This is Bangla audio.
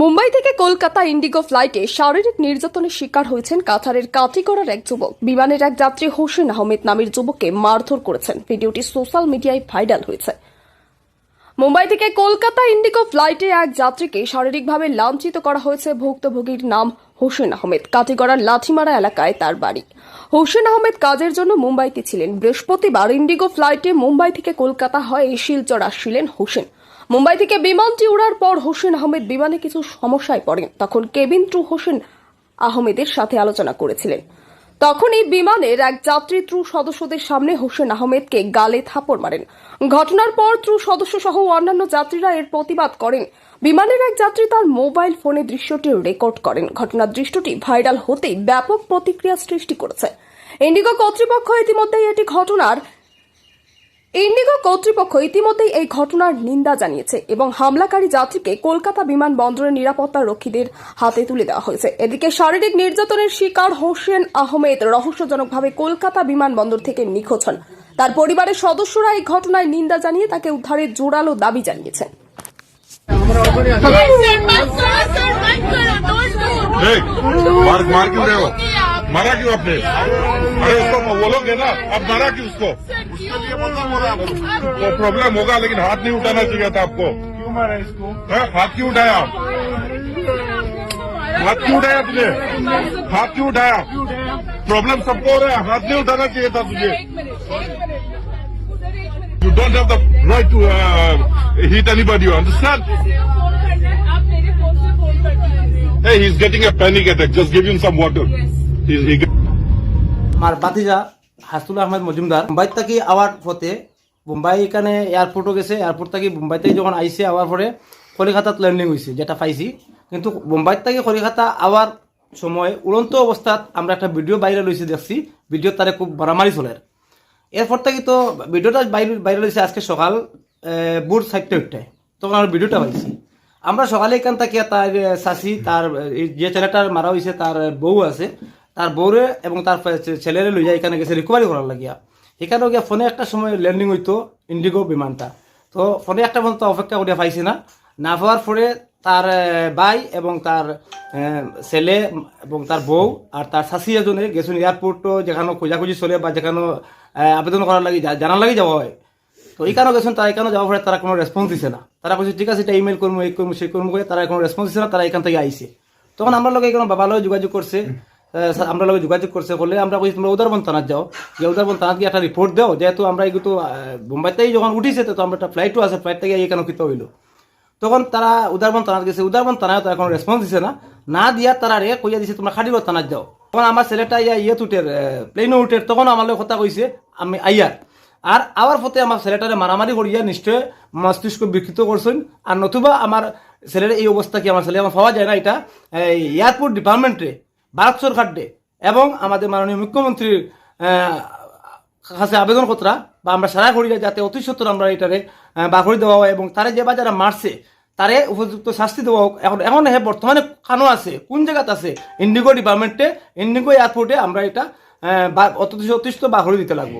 মুম্বাই থেকে কলকাতা ইন্ডিগো ফ্লাইটে শারীরিক নির্যাতনের শিকার হয়েছেন কাতারের কাটিগড়ার এক যুবক। বিমানের এক যাত্রী হোসেন আহমেদ নামের যুবককে মারধর করেছেন। ভিডিওটি সোশ্যাল মিডিয়ায় ভাইরাল হয়েছে। মুম্বাই থেকে কলকাতা ইন্ডিগো ফ্লাইটে এক যাত্রীকে শারীরিকভাবে লাঞ্ছিত করা হয়েছে ভুক্তভোগীর নাম হোসেন আহমেদ। কাটিগড়ার লাঠিমারা এলাকায় তার বাড়ি। হোসেন আহমেদ কাজের জন্য মুম্বাইতে ছিলেন। বৃহস্পতিবার ইন্ডিগো ফ্লাইটে মুম্বাই থেকে কলকাতা হয়ে শিলচর আসছিলেন হোসেন। মুম্বাই থেকে বিমানটি উড়ার পর হোসেন আহমেদ বিমানে কিছু সমস্যায় পড়েন। তখন কেবিন ট্রু হোসেন আহমেদের সাথে আলোচনা করেছিলেন। তখন এই বিমানের এক যাত্রী ত্রু সদস্যদের সামনে হোসেন আহমেদকে গালে থাপড় মারেন। ঘটনার পর ত্রু সদস্য সহ অন্যান্য যাত্রীরা এর প্রতিবাদ করেন। বিমানের এক যাত্রী তার মোবাইল ফোনে দৃশ্যটি রেকর্ড করেন। ঘটনার দৃশ্যটি ভাইরাল হতেই ব্যাপক প্রতিক্রিয়া সৃষ্টি করেছে। ইন্ডিগো কর্তৃপক্ষ ইতিমধ্যেই এটি ঘটনার ইন্ডিগো কর্তৃপক্ষ ইতিমধ্যেই এই ঘটনার নিন্দা জানিয়েছে এবং হামলাকারী যাত্রীকে কলকাতা বিমানবন্দরের নিরাপত্তা রক্ষীদের হাতে তুলে দেওয়া হয়েছে এদিকে শারীরিক নির্যাতনের শিকার হোসেন আহমেদ রহস্যজনকভাবে কলকাতা বিমানবন্দর থেকে নিখোঁজ হন তার পরিবারের সদস্যরা এই ঘটনায় নিন্দা জানিয়ে তাকে উদ্ধারের জোরালো দাবি জানিয়েছেন सर मत करो सर मत करो दोस्त देख मार मार क्यों रहे हो मारा क्यों आपने अरे उसको बोलोगे ना अब मारा क्यों उसको तो प्रॉब्लम होगा लेकिन हाथ नहीं उठाना चाहिए था आपको क्यों मारा इसको हैं? हाथ क्यों उठाया आप हाथ क्यों उठाया तुझे हाथ क्यों उठाया प्रॉब्लम सबको हो रहा है हाथ नहीं उठाना चाहिए था तुझे you don't have the right to hit anybody you understand आप मेरे फोन से फोन कर दीजिए Hey, he's getting a panic attack. Just give him some water. He's, he আমার বাতিজা Hastul Ahmed Majumder. Mumbai থেকে আওয়ার পথে। মুম্বাই এখানে এয়ারপোর্টও গেছে। এয়ারপোর্ট থেকে মুম্বাই থেকে যখন আইসে আওয়ার পরে কলিকাতাত ল্যান্ডিং হয়েছে যেটা পাইছি। কিন্তু মুম্বাই থেকে কলিকাতা আওয়ার সময় উড়ন্ত অবস্থাত আমরা একটা ভিডিও বাইরে লইছি দেখছি। ভিডিও তারে খুব মারামারি চলে। এরপর থেকে তো ভিডিওটা বাইরে বাইরে লইছে আজকে সকাল ভোর চারটে উঠতে তখন আমরা ভিডিওটা পাইছি। আমরা সকালে এখান থেকে তার চাষি তার যে ছেলেটার মারা হয়েছে তার বউ আছে। তার বউরে এবং তার ছেলেরে লইয়া এখানে গেছে রিকভারি করার লাগিয়া। এখানে গিয়া ফোনে একটা সময় ল্যান্ডিং হইতো ইন্ডিগো বিমানটা। তো ফোনে একটা পর্যন্ত অপেক্ষা করিয়া পাইছি না। না পাওয়ার পরে তার ভাই এবং তার ছেলে এবং তার বউ আর তার শাশি এজনে গেছেন এয়ারপোর্টও যেখানে খোঁজাখুঁজি চলে বা যেখানে আবেদন করার লাগে জানার লাগে যাওয়া হয়। তো এইখানেও গেছেন তারা এখানে যাওয়ার পরে তারা কোনো রেসপন্স দিছে না। তারা বলছে ঠিক আছে, এটা ইমেল করব এই করব সেই করব করে তারা কোনো রেসপন্স দিছে না, তারা এখান থেকে আইসে তখন আমরা লোক এখানে বাবা লোক যোগাযোগ করছে। আমরা লোক যোগাযোগ করছে বলে আমরা কইছি, তোমরা উদারবন থানাত যাও। যে উদারবন থানাত গিয়ে একটা রিপোর্ট দাও, যেহেতু আমরা এগুলো বোম্বাইতেই যখন উঠিছে, তো আমরা একটা ফ্লাইটও আছে ফ্লাইট থেকে এখানে কিতে হইল। তখন তারা উদারবন থানাত গেছে। উদারবন থানায় তো এখন রেসপন্স দিছে না। না দিয়া তারা রে কইয়া দিছে, তোমরা খাটির থানাত যাও। তখন আমার ছেলেটা ইয়া ইয়ে উঠের প্লেনও উঠে তখন আমার লোক কথা কইছে, আমি আইয়ার। আর আবার পথে আমার ছেলেটারে মারামারি করিয়া নিশ্চয় মস্তিষ্ক বিকৃত করছেন। আর নতুবা আমার ছেলের এই অবস্থা কি আমার ছেলে, আমার পাওয়া যায় না এটা? এই এয়ারপোর্ট ডিপার্টমেন্টে ভারত সরকারকে এবং আমাদের মাননীয় মুখ্যমন্ত্রীর কাছে আবেদন কতরা বা আমরা সারা করি যাতে অতি সত্তর আমরা এটারে আহ, দেওয়া হয় এবং তারে যে বা যারা মারছে তারে উপযুক্ত শাস্তি দেওয়া হোক। এখন এখন হ্যাঁ বর্তমানে কানো আছে কোন জায়গাতে আছে? ইন্ডিগো ডিপার্টমেন্টে ইন্ডিগো এয়ারপোর্টে আমরা এটা অতিষ্ঠ বা দিতে লাগবো।